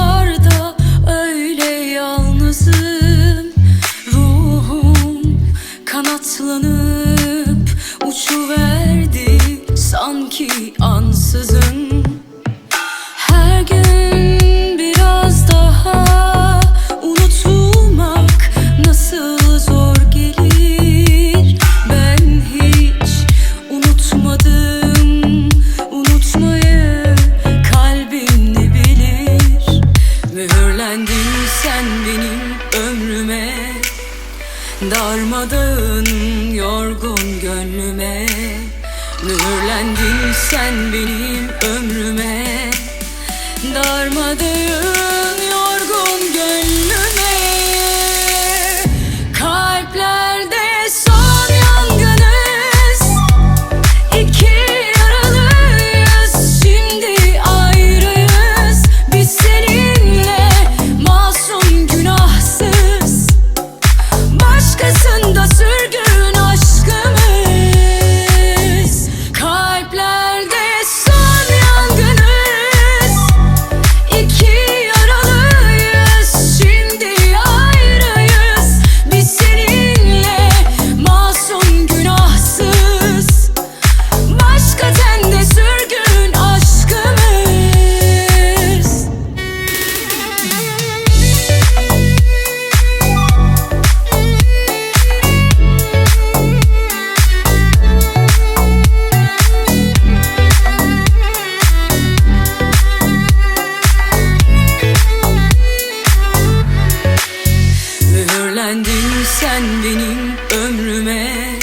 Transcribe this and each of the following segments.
yollarda Geldin sen benim ömrüme Darmadağın yorgun gönlüme. Mühürlendin sen benim ömrüme Darmadağın Mühürlendin sen benim ömrüme.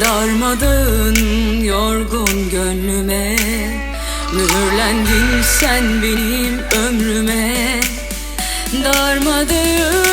Darmadağın yorgun gönlüme. Mühürlendin sen benim ömrüme. Darmadağın